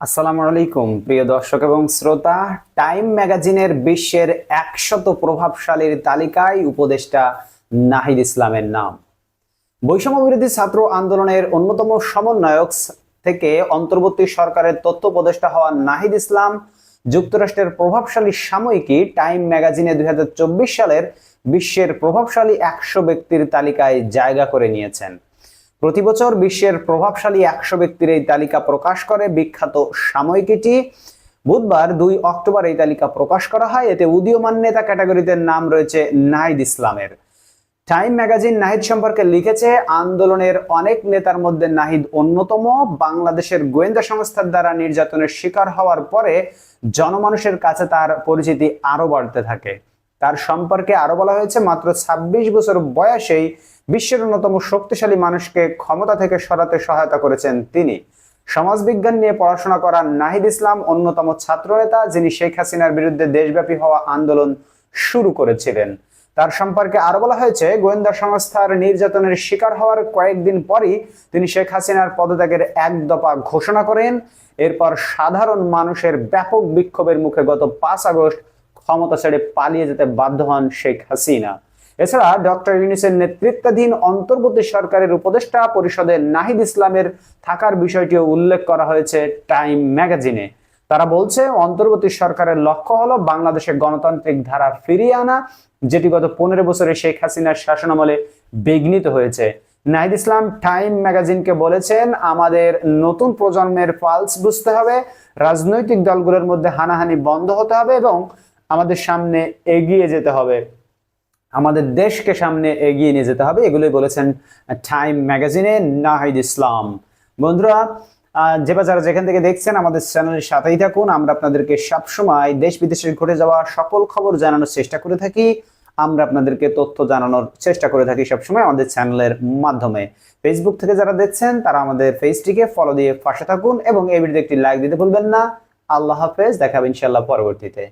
আসসালামু আলাইকুম, প্রিয় দর্শক এবং শ্রোতা। টাইম ম্যাগাজিনের বিশ্বের একশত প্রভাবশালীর তালিকায় উপদেষ্টা নাহিদ ইসলামের নাম। বৈষম্য বিরোধী ছাত্র আন্দোলনের অন্যতম সমন্বয়ক থেকে অন্তর্বর্তী সরকারের তথ্য উপদেষ্টা হওয়া নাহিদ ইসলাম যুক্তরাষ্ট্রের প্রভাবশালী সাময়িকী টাইম ম্যাগাজিনে দুই হাজার চব্বিশ সালের বিশ্বের প্রভাবশালী একশো ব্যক্তির তালিকায় জায়গা করে নিয়েছেন। প্রতি বছর বিশ্বের প্রভাবশালী একশো ব্যক্তির এই তালিকা প্রকাশ করে বিখ্যাত সাময়িকীটি বুধবার দুই অক্টোবর এই তালিকা প্রকাশ করা হয়। এতে উদীয়মান নেতা ক্যাটাগরিতে নাম রয়েছে নাহিদ ইসলামের। টাইম ম্যাগাজিন নাহিদ সম্পর্কে লিখেছে, আন্দোলনের অনেক নেতার মধ্যে নাহিদ অন্যতম। বাংলাদেশের গোয়েন্দা সংস্থার দ্বারা নির্যাতনের শিকার হওয়ার পরে জনমানুষের কাছে তার পরিচিতি আরও বাড়তে থাকে। তার সম্পর্কে আরও বলা হয়েছে, মাত্র ২৬ বছর বয়সেই বিশ্বের অন্যতম শক্তিশালী মানুষকে ক্ষমতা থেকে সরাতে সহায়তা করেছেন তিনি। সমাজবিজ্ঞান নিয়ে পড়াশোনা করা নাহিদ ইসলাম অন্যতম ছাত্রনেতা, যিনি শেখ হাসিনার বিরুদ্ধে দেশব্যাপী হওয়া আন্দোলন শুরু করেছিলেন। তার সম্পর্কে আরও বলা হয়েছে, গোয়েন্দা সংস্থার নির্যাতনের শিকার হওয়ার কয়েকদিন পরই তিনি শেখ হাসিনার পদত্যাগের এক দফা ঘোষণা করেন। এরপর সাধারণ মানুষের ব্যাপক বিক্ষোভের মুখে গত পাঁচ আগস্ট ক্ষমতা ছেড়ে পালিয়ে যেতে বাধ্য হন শেখ হাসিনা। এছাড়া ডক্টর ইউনিসের নেতৃত্বাধীন অন্তর্বর্তী সরকারের উপদেষ্টা পরিষদে নাহিদ ইসলামের থাকার বিষয়টিও উল্লেখ করা হয়েছে টাইম ম্যাগাজিনে। তারা বলছে, অন্তর্বর্তী সরকারের লক্ষ্য হলো বাংলাদেশে গণতান্ত্রিক ধারা ফিরিয়ে আনা, যেটি গত পনেরো বছরে শেখ হাসিনার শাসনামলে বিঘ্নিত হয়েছে। নাহিদ ইসলাম টাইম ম্যাগাজিনকে বলেছেন, আমাদের নতুন প্রজন্মের পালস বুঝতে হবে, রাজনৈতিক দলগুলোর মধ্যে হানাহানি বন্ধ হতে হবে এবং আমাদের সামনে এগিয়ে যেতে হবে। আমাদের দেশকে সামনে এগিয়ে নিয়ে যেতে হবে। এগুলোই বলেছেন টাইম ম্যাগাজিনে নাহিদ ইসলাম। বন্ধুরা যে যারা যেখান থেকে দেখছেন আমাদের চ্যানেলের সাথেই থাকুন। আমরা আপনাদেরকে সবসময় দেশ বিদেশে ঘটে যাওয়া সকল খবর জানানোর চেষ্টা করে থাকি। আমরা আপনাদেরকে তথ্য জানানোর চেষ্টা করে থাকি সবসময় আমাদের চ্যানেলের মাধ্যমে। ফেসবুক থেকে যারা দেখছেন, তারা আমাদের পেজটিকে ফলো দিয়ে পাশে থাকুন এবং এই ভিডিওতে একটি লাইক দিতে ভুলবেন না। আল্লাহ হাফেজ, দেখাবে ইনশাল্লাহ পরবর্তীতে।